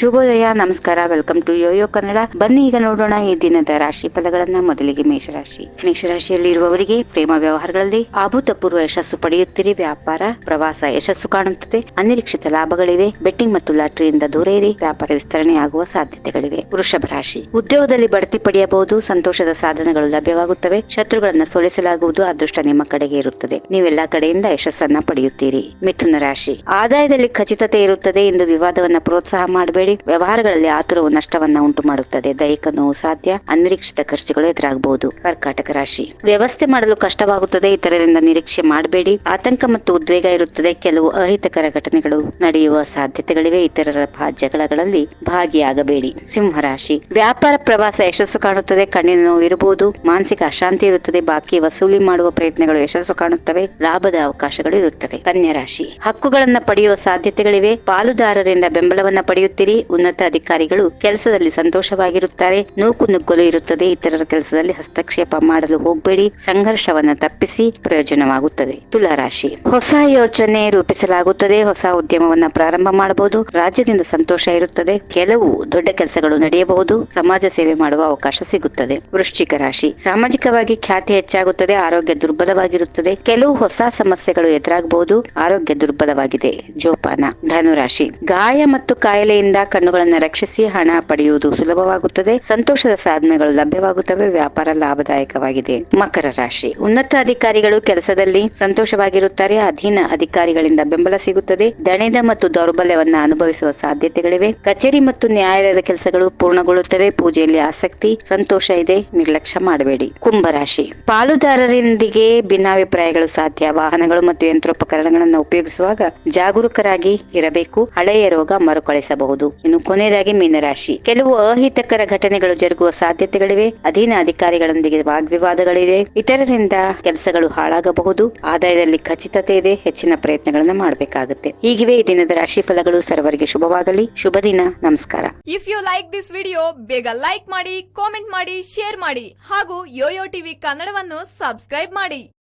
ಶುಭೋದಯ, ನಮಸ್ಕಾರ, welcome to Yoyo Kannada. ಬನ್ನಿ ಈಗ ನೋಡೋಣ ಈ ದಿನದ ರಾಶಿ ಫಲಗಳನ್ನ, ಮೊದಲಿಗೆ ಮೇಷರಾಶಿ. ಮೇಷರಾಶಿಯಲ್ಲಿ ಇರುವವರಿಗೆ ಪ್ರೇಮ ವ್ಯವಹಾರಗಳಲ್ಲಿ ಅಭೂತಪೂರ್ವ ಯಶಸ್ಸು ಪಡೆಯುತ್ತೀರಿ. ವ್ಯಾಪಾರ, ಪ್ರವಾಸ ಯಶಸ್ಸು ಕಾಣುತ್ತದೆ. ಅನಿರೀಕ್ಷಿತ ಲಾಭಗಳಿವೆ. ಬೆಟ್ಟಿಂಗ್ ಮತ್ತು ಲಾಟರಿಯಿಂದ ದೂರ ಇರಿ. ವ್ಯಾಪಾರ ವಿಸ್ತರಣೆ ಆಗುವ ಸಾಧ್ಯತೆಗಳಿವೆ. ವೃಷಭ ರಾಶಿ. ಉದ್ಯೋಗದಲ್ಲಿ ಬಡ್ತಿ ಪಡೆಯಬಹುದು. ಸಂತೋಷದ ಸಾಧನಗಳು ಲಭ್ಯವಾಗುತ್ತವೆ. ಶತ್ರುಗಳನ್ನ ಸೋಲಿಸಲಾಗುವುದು. ಅದೃಷ್ಟ ನಿಮ್ಮ ಕಡೆಗೆ ಇರುತ್ತದೆ. ನೀವೆಲ್ಲಾ ಕಡೆಯಿಂದ ಯಶಸ್ಸನ್ನ ಪಡೆಯುತ್ತೀರಿ. ಮಿಥುನ ರಾಶಿ. ಆದಾಯದಲ್ಲಿ ಖಚಿತತೆ ಇರುತ್ತದೆ. ಎಂದು ವಿವಾದವನ್ನ ಪ್ರೋತ್ಸಾಹ ಮಾಡಬೇಡಿ. ವ್ಯವಹಾರಗಳಲ್ಲಿ ಆತುರವು ನಷ್ಟವನ್ನ ಉಂಟು ಮಾಡುತ್ತದೆ ದೈಹಿಕ ನೋವು ಸಾಧ್ಯ, ಅನಿರೀಕ್ಷಿತ ಖರ್ಚುಗಳು ಎದುರಾಗಬಹುದು. ಕರ್ಕಾಟಕ ರಾಶಿ. ವ್ಯವಸ್ಥೆ ಮಾಡಲು ಕಷ್ಟವಾಗುತ್ತದೆ, ಇತರರಿಂದ ನಿರೀಕ್ಷೆ ಮಾಡಬೇಡಿ. ಆತಂಕ ಮತ್ತು ಉದ್ವೇಗ ಇರುತ್ತದೆ. ಕೆಲವು ಅಹಿತಕರ ಘಟನೆಗಳು ನಡೆಯುವ ಸಾಧ್ಯತೆಗಳಿವೆ. ಇತರರ ಜಗಳಗಳಲ್ಲಿ ಭಾಗಿಯಾಗಬೇಡಿ. ಸಿಂಹರಾಶಿ. ವ್ಯಾಪಾರ ಪ್ರವಾಸ ಯಶಸ್ಸು ಕಾಣುತ್ತದೆ. ಕಣ್ಣಿನ ನೋವು ಇರಬಹುದು. ಮಾನಸಿಕ ಅಶಾಂತಿ ಇರುತ್ತದೆ. ಬಾಕಿ ವಸೂಲಿ ಮಾಡುವ ಪ್ರಯತ್ನಗಳು ಯಶಸ್ಸು ಕಾಣುತ್ತವೆ. ಲಾಭದ ಅವಕಾಶಗಳು ಇರುತ್ತವೆ. ಕನ್ಯಾ ರಾಶಿ ಹಕ್ಕುಗಳನ್ನ ಪಡೆಯುವ ಸಾಧ್ಯತೆಗಳಿವೆ. ಪಾಲುದಾರರಿಂದ ಬೆಂಬಲವನ್ನ ಪಡೆಯುತ್ತೀರಿ. ಉನ್ನತ ಅಧಿಕಾರಿಗಳು ಕೆಲಸದಲ್ಲಿ ಸಂತೋಷವಾಗಿರುತ್ತಾರೆ. ನೂಕು ನುಗ್ಗಲು ಇರುತ್ತದೆ. ಇತರರ ಕೆಲಸದಲ್ಲಿ ಹಸ್ತಕ್ಷೇಪ ಮಾಡಲು ಹೋಗಬೇಡಿ. ಸಂಘರ್ಷವನ್ನು ತಪ್ಪಿಸಿ ಪ್ರಯೋಜನವಾಗುತ್ತದೆ. ತುಲಾ ರಾಶಿ ಹೊಸ ಯೋಚನೆ ರೂಪಿಸಲಾಗುತ್ತದೆ. ಹೊಸ ಉದ್ಯಮವನ್ನ ಪ್ರಾರಂಭ ಮಾಡಬಹುದು. ರಾಜ್ಯದಿಂದ ಸಂತೋಷ ಇರುತ್ತದೆ. ಕೆಲವು ದೊಡ್ಡ ಕೆಲಸಗಳು ನಡೆಯಬಹುದು. ಸಮಾಜ ಸೇವೆ ಮಾಡುವ ಅವಕಾಶ ಸಿಗುತ್ತದೆ. ವೃಶ್ಚಿಕ ರಾಶಿ. ಸಾಮಾಜಿಕವಾಗಿ ಖ್ಯಾತಿ ಹೆಚ್ಚಾಗುತ್ತದೆ. ಆರೋಗ್ಯ ದುರ್ಬಲವಾಗಿರುತ್ತದೆ. ಕೆಲವು ಹೊಸ ಸಮಸ್ಯೆಗಳು ಎದುರಾಗಬಹುದು. ಆರೋಗ್ಯ ದುರ್ಬಲವಾಗಿದೆ. ಜೋಪಾನ. ಧನುರಾಶಿ. ಗಾಯ ಮತ್ತು ಕಾಯಿಲೆಯಿಂದ ಕಣ್ಣುಗಳನ್ನು ರಕ್ಷಿಸಿ ಹಣ ಪಡೆಯುವುದು ಸುಲಭವಾಗುತ್ತದೆ. ಸಂತೋಷದ ಸಾಧನೆಗಳು ಲಭ್ಯವಾಗುತ್ತವೆ. ವ್ಯಾಪಾರ ಲಾಭದಾಯಕವಾಗಿದೆ. ಮಕರ ರಾಶಿ. ಉನ್ನತ ಅಧಿಕಾರಿಗಳು ಕೆಲಸದಲ್ಲಿ ಸಂತೋಷವಾಗಿರುತ್ತಾರೆ. ಅಧೀನ ಅಧಿಕಾರಿಗಳಿಂದ ಬೆಂಬಲ ಸಿಗುತ್ತದೆ. ದಣಿದ ಮತ್ತು ದೌರ್ಬಲ್ಯವನ್ನ ಅನುಭವಿಸುವ ಸಾಧ್ಯತೆಗಳಿವೆ. ಕಚೇರಿ ಮತ್ತು ನ್ಯಾಯಾಲಯದ ಕೆಲಸಗಳು ಪೂರ್ಣಗೊಳ್ಳುತ್ತವೆ. ಪೂಜೆಯಲ್ಲಿ ಆಸಕ್ತಿ, ಸಂತೋಷ ಇದೆ. ನಿರ್ಲಕ್ಷ್ಯ ಮಾಡಬೇಡಿ. ಕುಂಭರಾಶಿ ಪಾಲುದಾರರೊಂದಿಗೆ ಭಿನ್ನಾಭಿಪ್ರಾಯಗಳು ಸಾಧ್ಯ. ವಾಹನಗಳು ಮತ್ತು ಯಂತ್ರೋಪಕರಣಗಳನ್ನು ಉಪಯೋಗಿಸುವಾಗ ಜಾಗರೂಕರಾಗಿ ಇರಬೇಕು. ಹಳೆಯ ರೋಗ ಮರುಕಳಿಸಬಹುದು. ಇನ್ನು ಕೊನೆಯದಾಗಿ ಮೀನರಾಶಿ. ಕೆಲವು ಅಹಿತಕರ ಘಟನೆಗಳು ಜರುಗುವ ಸಾಧ್ಯತೆಗಳಿವೆ. ಅಧೀನ ಅಧಿಕಾರಿಗಳೊಂದಿಗೆ ವಾಗ್ವಿವಾದಗಳಿವೆ ಇತರರಿಂದ ಕೆಲಸಗಳು ಹಾಳಾಗಬಹುದು. ಆದಾಯದಲ್ಲಿ ಖಚಿತತೆ ಇದೆ. ಹೆಚ್ಚಿನ ಪ್ರಯತ್ನಗಳನ್ನು ಮಾಡಬೇಕಾಗುತ್ತೆ. ಹೀಗಿವೆ ಈ ದಿನದ ರಾಶಿ ಫಲಗಳು ಸರ್ವರಿಗೆ ಶುಭವಾಗಲಿ. ಶುಭ ದಿನ. ನಮಸ್ಕಾರ. If you like this video ಬೇಗ ಲೈಕ್ ಮಾಡಿ ಕಾಮೆಂಟ್ ಮಾಡಿ ಶೇರ್ ಮಾಡಿ ಹಾಗೂ ಯೋಯೋ ಟಿವಿ ಕನ್ನಡವನ್ನು ಸಬ್ಸ್ಕ್ರೈಬ್ ಮಾಡಿ.